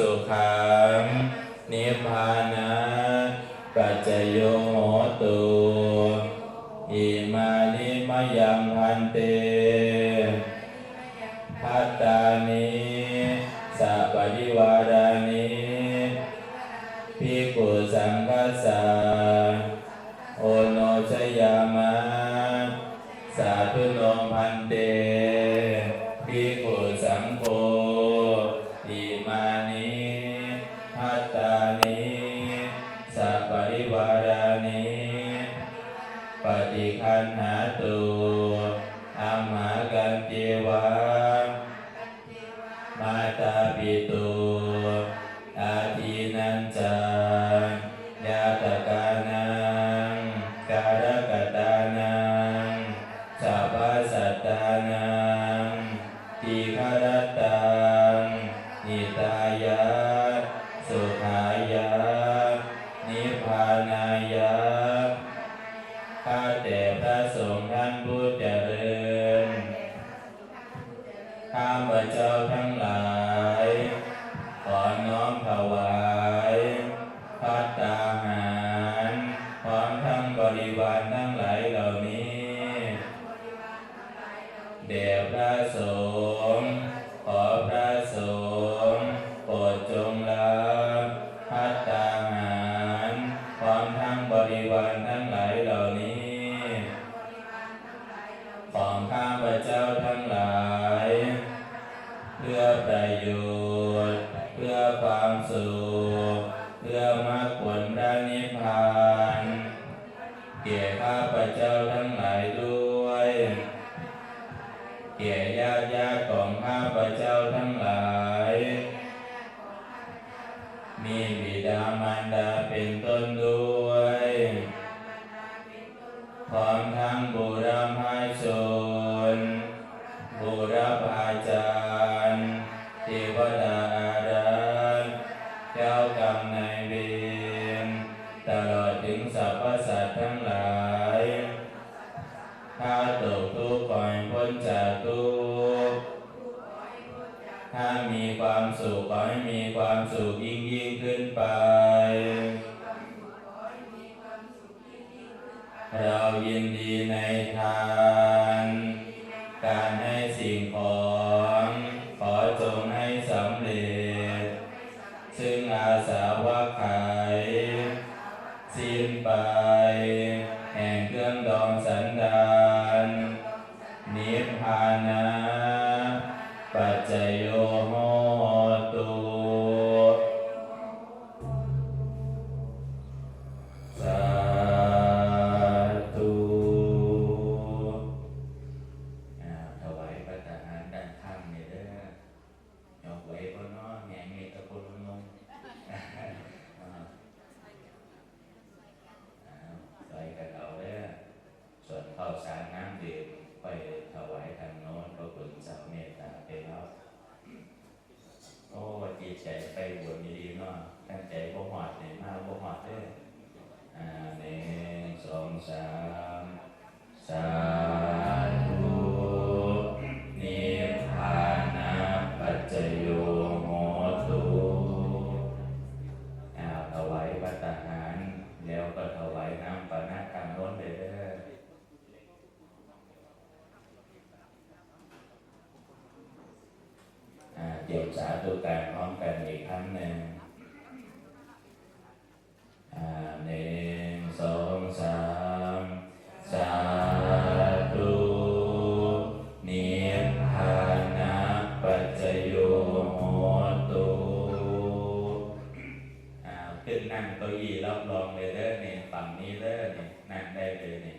สุขังนิพพานะปัจจโยโหตุอิมานิมยังพันเตพัตตานิสัปริวารานิภิกขุสังฆสสาโอโนชยามะสาธุโนพันเต ตานิสัปริวารานิปฏิคันหาตุอามากันเจวามาตาปิตุอาทินันจา นายะข้าแต่พระสงฆ์ท่านผู้เจริญ ข้าพระเจ้าทั้งหลาย ขอน้อมถวายพัตตาหารพร้อมทั้งบริวารทั้งหลายเหล่านี้ แด่พระสงฆ์ขอพระสงฆ์ ความสุขเพื่อมรรคผลพระนิพพานแก่ข้าพเจ้าทั้งหลายด้วยแก่ญาติญาติของข้าพเจ้าทั้งหลาย มีบิดามารดาเป็นต้นด้วยพร้อมทั้งบุรพาชนบุรพาจาร สรรพสัตว์ทั้งหลายถ้าตกทุกข์ก่อนพ้นจากทุกข์ถ้ามีความสุขขอให้มีความสุขยิ่งยิ่งขึ้นไป เรายินดีในทาน การให้สิ่งของขอจงให้สำเร็จ ซึ่งอาสา องสันดานนิพพานา สองสามสาธุนิพพานะปัจจโยโหตุอ่าถวายพระหาร แล้วก็ถวายน้ำปานะกรรมน้นเลยเด้ออ่าเดี๋ยวสาธุการพร้อมกันอีกครั้งหนึ่งอ่าหนึ่ นั่งเก้าอี้รับรองเลยเด้อเนี่ยฝั่งนี้เด้อเนี่ยนั่งได้เลยเนี่ย